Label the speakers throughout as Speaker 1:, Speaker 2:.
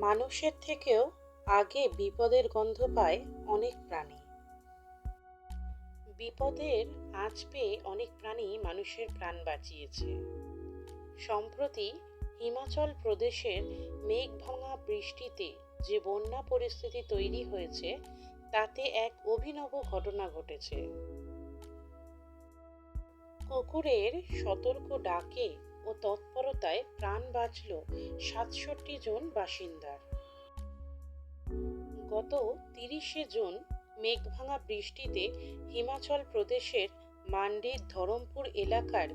Speaker 1: মানুষের থেকেও আগে বিপদের গন্ধ পায় অনেক প্রাণী। বিপদের আঁচ পেয়ে অনেক প্রাণী মানুষের প্রাণ বাঁচিয়েছে। সম্প্রতি হিমাচল প্রদেশের মেঘ ভাঙা বৃষ্টিতে যে বন্যা পরিস্থিতি তৈরি হয়েছে, তাতে এক অভিনব ঘটনা ঘটেছে। কুকুরের সতর্ক ডাকে ও তৎপরতায় প্রাণ বাঁচল সাতষট্টি জন বাসিন্দার। গত তিরিশে জুন মেঘভাঙা বৃষ্টিতে হিমাচল প্রদেশের মান্ডির ধরমপুর এলাকার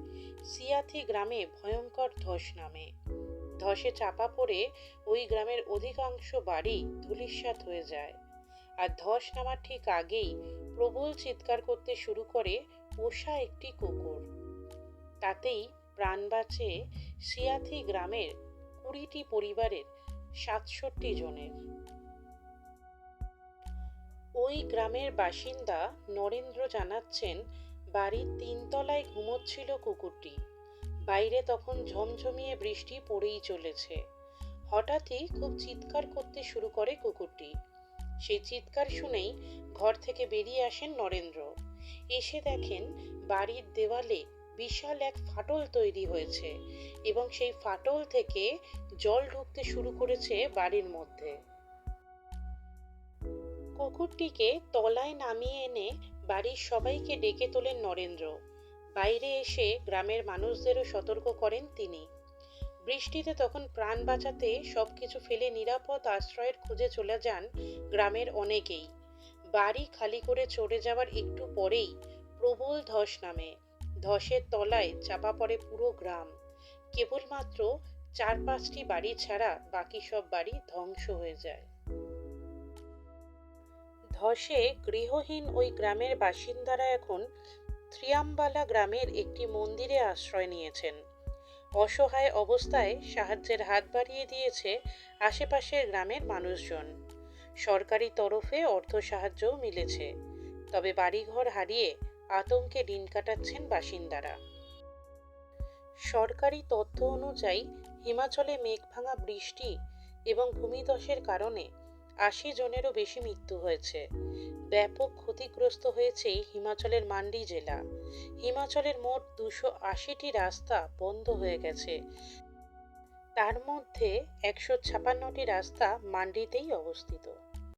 Speaker 1: সিয়াথি গ্রামে ভয়ঙ্কর ধস নামে। ধসে চাপা পড়ে ওই গ্রামের অধিকাংশ বাড়ি ধূলিসাৎ হয়ে যায়। আর ধস নামার ঠিক আগেই প্রবল চিৎকার করতে শুরু করে পোষা একটি কুকুর। তাতেই প্রাণ বাঁচে সিয়াথি গ্রামের কুড়িটি পরিবারের সাতষট্টি জনের। ওই গ্রামের বাসিন্দা নরেন্দ্র জানাচ্ছেন, বাড়ির তিনতলায় ঘুমোচ্ছিল কুকুরটি। বাইরে তখন ঝমঝমিয়ে বৃষ্টি পড়েই চলেছে। হঠাৎই খুব চিৎকার করতে শুরু করে কুকুরটি। সেই চিৎকার শুনেই ঘর থেকে বেরিয়ে আসেন নরেন্দ্র। এসে দেখেন বাড়ির দেওয়ালে বিশাল এক ফাটল তৈরি হয়েছে এবং সেই ফাটল থেকে জল ঢুকতে শুরু করেছে বাড়ির মধ্যে। কুকুরটিকে তলায় নামিয়ে এনে বাড়ির সবাইকে ডেকে তোলেন নরেন্দ্র। বাইরে এসে গ্রামের মানুষদেরও সতর্ক করেন তিনি। বৃষ্টিতে তখন প্রাণ বাঁচাতে সবকিছু ফেলে নিরাপদ আশ্রয়ের খুঁজে চলে যান গ্রামের অনেকেই। বাড়ি খালি করে চড়ে যাওয়ার একটু পরেই প্রবল ধস নামে। ধসের তলায় চাপা পড়ে পুরো গ্রাম। কেবলমাত্র চার পাঁচটি বাড়ি ছাড়া বাকি সব বাড়ি ধ্বংস হয়ে যায়। ধসে গৃহহীন ওই গ্রামের বাসিন্দারা এখন ত্রিয়ামবালা গ্রামের একটি মন্দিরে আশ্রয় নিয়েছেন। অসহায় অবস্থায় সাহায্যের হাত বাড়িয়ে দিয়েছে আশেপাশের গ্রামের মানুষজন। সরকারি তরফে অর্থ সাহায্যও মিলেছে। তবে বাড়িঘর হারিয়ে আতঙ্কে দিন কাটাচ্ছেন বাসিন্দারা। সরকারি তথ্য অনুযায়ী, হিমাচলে মেঘভাঙা বৃষ্টি এবং ভূমিধসের কারণে আশি জনেরও বেশি মৃত্যু হয়েছে। ব্যাপক ক্ষতিগ্রস্ত হয়েছে হিমাচলের মান্ডি জেলা। হিমাচলের মোট দুশো আশিটি রাস্তা বন্ধ হয়ে গেছে। তার মধ্যে একশো ছাপান্নটি রাস্তা মান্ডিতেই অবস্থিত।